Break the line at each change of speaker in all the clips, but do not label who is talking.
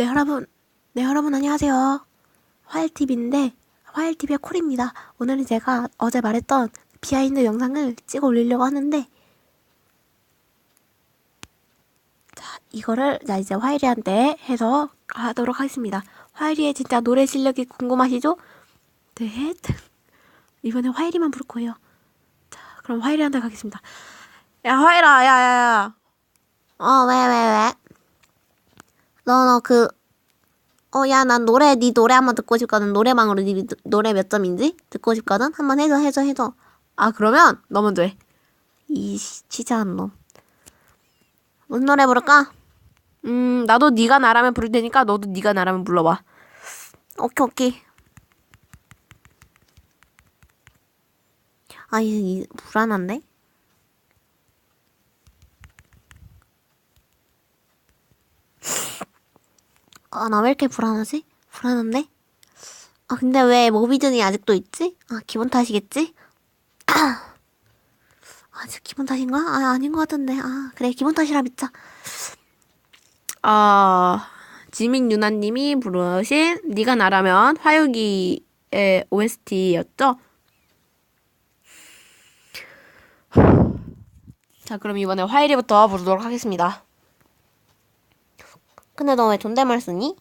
네 여러분, 네 여러분 안녕하세요. 화일TV인데 화일TV의 콜입니다. 오늘은 제가 어제 말했던 비하인드 영상을 찍어 올리려고 하는데 자 이거를 자 이제 화일이한테 해서 하도록 하겠습니다. 화일이의 진짜 노래 실력이 궁금하시죠? 네. 이번에 화일이만 부를 거예요. 자 그럼 화일이한테 가겠습니다. 야 화일아 야야야.
어, 왜, 왜, 왜? 너, 너, 그, 어, 야, 난 노래, 네 노래 한번 듣고 싶거든. 노래방으로 네 노- 노래 몇 점인지 듣고 싶거든. 한번 해줘, 해줘, 해줘.
아 그러면 너 먼저 해.
이, 씨, 치사한 놈. 무슨 노래 부를까?
음 나도 네가 나라면 부를 테니까 너도 네가 나라면 불러봐.
오케이, 오케이. 아, 이, 이 불안한데? 아, 나 왜 이렇게 불안하지? 불안한데? 아, 근데 왜 모비즌이 아직도 있지? 아, 기분 탓이겠지? 아, 진짜 기분 탓인가? 아, 아닌 것 같은데. 아, 그래, 기분 탓이라 믿자.
아 지민 유나님이 부르신 네가 나라면 화요기의 OST였죠. 자 그럼 이번에 화요일부터 부르도록 하겠습니다.
근데 너 왜 존댓말 쓰니?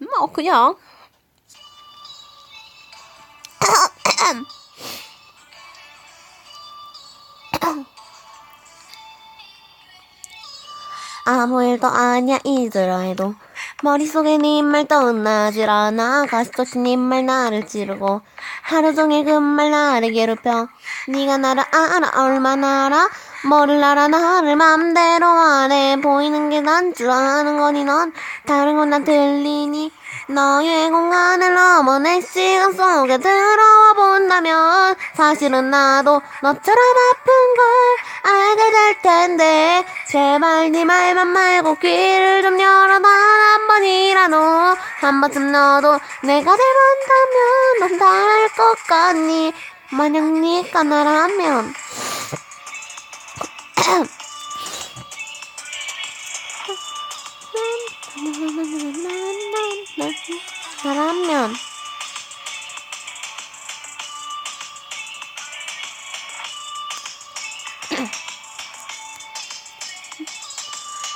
음, 어 그냥.
아무 일도 아니야 이들아해도. 머릿속에 네말 떠나질 않아. 가슴속에 네말 나를 찌르고 하루 종일 그 말 나를 괴롭혀. 네가 나를 알아 얼마나 알아 뭐를 알아 나를 맘대로 안해. 보이는 게 난 줄 아는 거니 넌 다른 건 난 들리니. 너의 공간을 넘어 내 시간 속에 들어와 본다면 사실은 나도 너처럼 아픈 걸 알게 될 텐데. 제발 네 말만 말고 귀를 좀 열어 단한 번이라도 한 번쯤 너도 내가 돼본다면 넌 다를 것 같니? 만약 네가 나라면. 나 라면.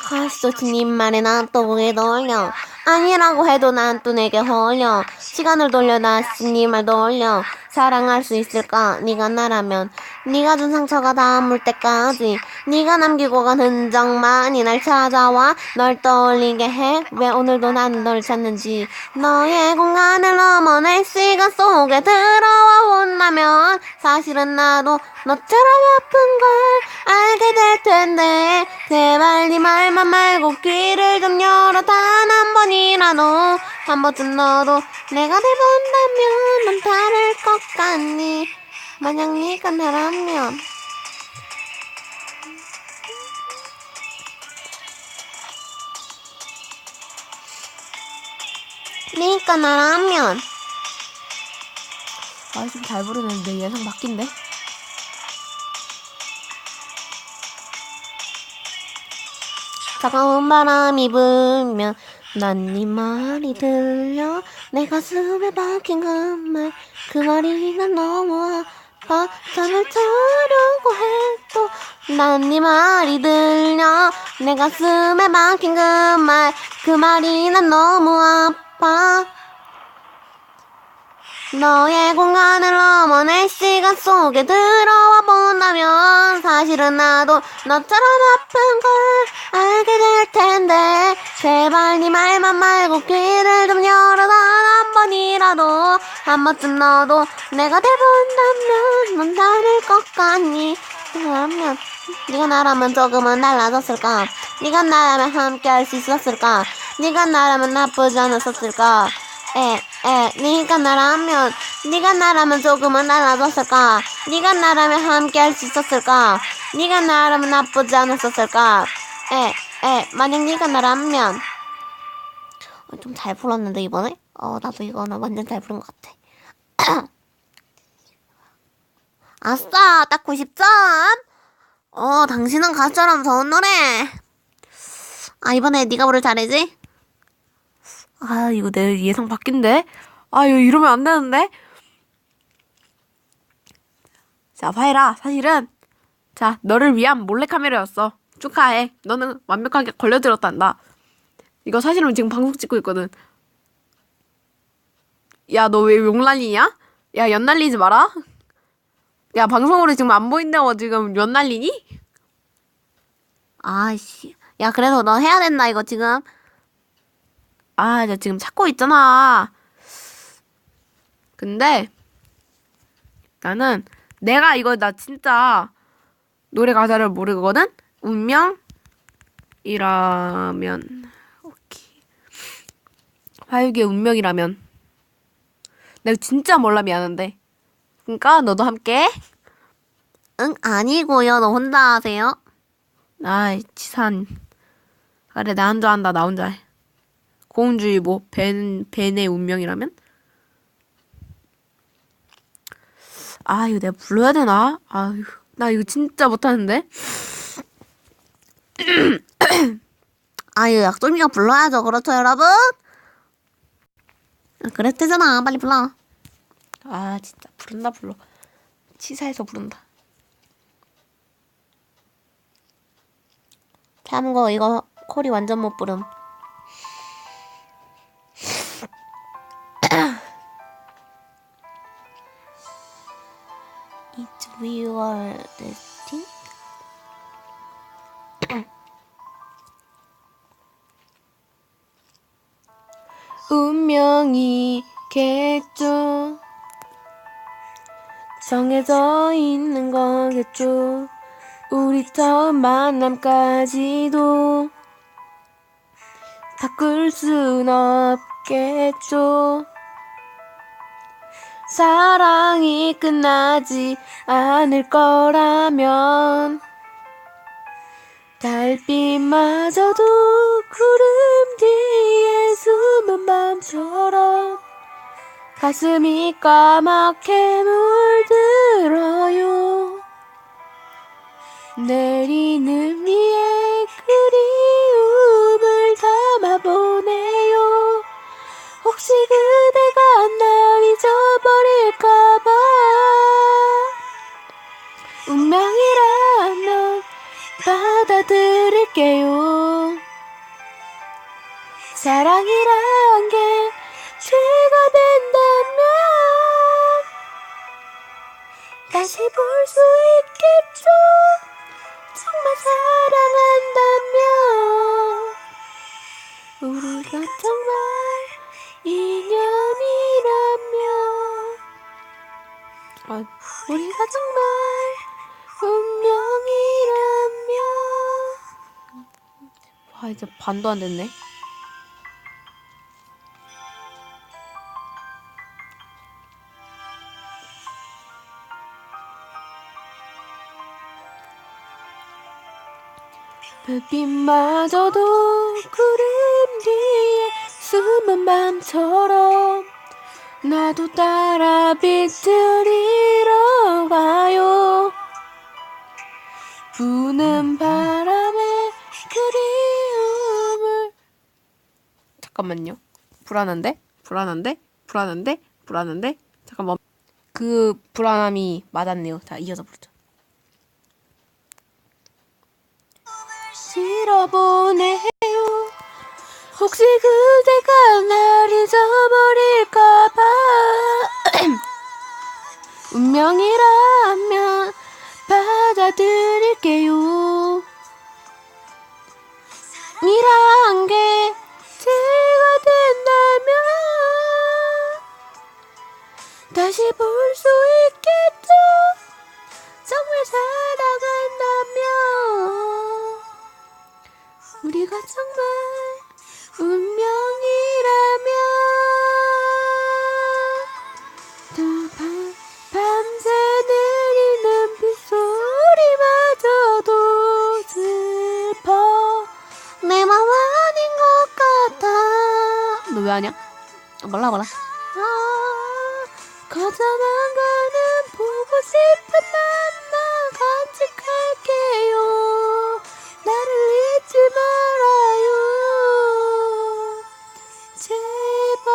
가시죠 주님 말에 난또 보게 돌려. 아니라고 해도 난 또 내게 홀려. 시간을 돌려 다시 네말 돌려 사랑할 수 있을까? 네가 나라면 네가 준 상처가 닿물 때까지 네가 남기고 간 흔적만이 날 찾아와 널 떠올리게 해. 왜 오늘도 나는 널 찾는지 너의 공간을 넘어 내 시간 속에 들어와 본다면 사실은 나도 너처럼 아픈 걸 알게 될 텐데 제발 네 말만 말고 귀를 좀 열어 단 한 번쯤 너도 내가 돼본다면 넌 다를 것 같니? 만약 네가 나라면. 네가 나라면.
아 좀 잘 부르는데 내 예상 바뀐데.
차가운 바람이 불면 난 네 말이 들려. 내 가슴에 박힌 그 말. 그 말이 난 너무 아파. 잠을 자려고 해도 난 네 말이 들려. 내 가슴에 박힌 그 말. 그 말이 난 너무 아파 너의 공간을 넘어 내 시간 속에 들어와 본다면 사실은 나도 너처럼 아픈 걸 알게 될 텐데. 제발 네 말만 말고 귀를 좀 열어 단한 번이라도 한 번쯤 너도 내가 돼본다면 넌 다를 것 같니? 나라면 네가 나라면 조금은 달라졌을까? 네가 나라면 함께 할 수 있었을까? 네가 나라면 나쁘지 않았었을까 에, 에, 네가 나라면, 네가 나라면 조금은 달라졌을까? 네가 나라면 함께 할 수 있었을까? 네가 나라면 나쁘지 않았었을까? 에, 에, 만약 네가 나라면. 어, 좀잘 불렀는데, 이번에? 어, 나도 이거는 완전 잘 부른 것 같아. 아싸, 딱 90점! 어, 당신은 가수처럼 좋은 노래. 아, 이번에 네가 부를 차례지? 아, 이거 내 예상 바뀐데? 아, 이거 이러면 안 되는데? 자, 화해라. 사실은, 자, 너를 위한 몰래카메라였어. 축하해. 너는 완벽하게 걸려들었단다. 이거 사실은 지금 방송 찍고 있거든. 야, 너 왜 용날리냐? 야, 연날리지 마라. 야, 방송으로 지금 안 보인다고 지금 연날리니?
아이씨. 야, 그래서 너 해야 된다, 이거 지금.
아, 나 지금 찾고 있잖아. 근데 나는 내가 이거 나 진짜 노래 가사를 모르거든. 운명이라면 오케이. 화육의 운명이라면 내가 진짜 몰라 미안한데. 그러니까 너도 함께.
응, 아니고요. 너 혼자 하세요.
아이 치산. 그래 나 혼자 한다 나 혼자 해. 고음주의보 벤 벤의 운명이라면? 아 이거 내가 불러야 되나? 아유 나 이거 진짜 못하는데.
아유, 약속이가 불러야죠. 그렇죠, 여러분? 아, 그랬대잖아. 빨리 불러.
아 진짜 부른다 불러. 치사해서 부른다.
참고, 이거 콜이 완전 못 부름. It's your destiny.
운명이겠죠. 정해져 있는 거겠죠. 우리 처음 만남까지도 바꿀 순 없겠죠. 사랑이 끝나지 않을 거라면 달빛마저도 구름 뒤에 숨은 밤처럼 가슴이 까맣게 물들어요. 내리는 위에 그리움을 담아보네요. 혹시 그대가 날 잊어버릴까봐. 운명이라면 받아들일게요. 사랑이란 게 죄가 된다면 다시 볼 수 있겠 와 이제 반도 안 됐네. 별빛마저도 구름 뒤에 숨은 밤처럼 나도 따라 빛을 잃어가요. 부는 바 잠깐만요. 불안한데? 불안한데? 불안한데? 불안한데? 잠깐만. 그 불안함이 맞았네요. 자 이어서 부르자 싫어보네요. 혹시 그대가 날 잊어버릴까봐. 운명이라면 받아들일게요. 이란 다시 볼 수 있겠죠 정말 사랑한다면 우리가 정말 운명이라면 또 밤, 밤새 내리는 빗소리마저도 슬퍼
내맘 아닌 것 같아.
너왜 하냐?
몰라, 몰라.
아, 커져만 가는 보고 싶은 만나 간직할게요. 나를 잊지 말아요. 제발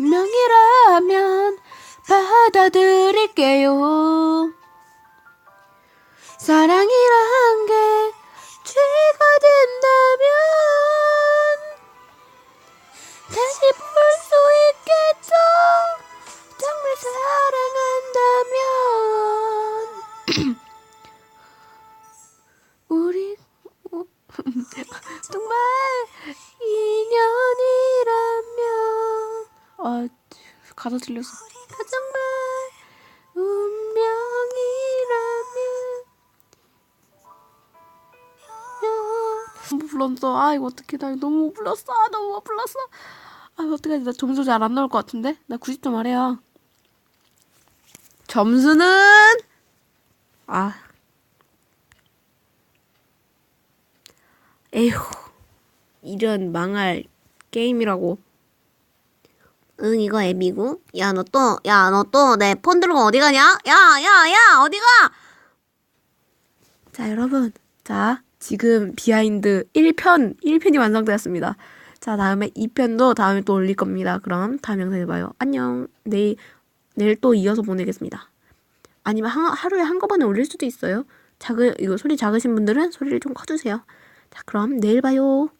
운명이라면 받아들일게요. 사랑이란 게 죄가 된다 정말 사랑한다면 우리 어, 정말 인연이라면 아 가사 틀렸어. 정말 운명이라면 너무 불렀어. 아 이거 어떻게 나 너무 못 불렀어. 아, 너무 못 불렀어. 아 어떡하지 나 점수 잘 안 나올 것 같은데 나 90점 아래야. 점수는 아 에휴 이런 망할 게임이라고.
응, 이거 앱이고. 야, 너 또, 야, 너 또 내 폰 들고 어디 가냐? 야, 야, 야, 어디 가?
자, 여러분. 자, 지금 비하인드 1편, 1편이 완성되었습니다. 자, 다음에 2편도 다음에 또 올릴 겁니다. 그럼 다음 영상에 봐요. 안녕. 내일, 내일 또 이어서 보내겠습니다. 아니면 한, 하루에 한꺼번에 올릴 수도 있어요. 작은, 이거 소리 작으신 분들은 소리를 좀 커주세요. 자, 그럼 내일 봐요.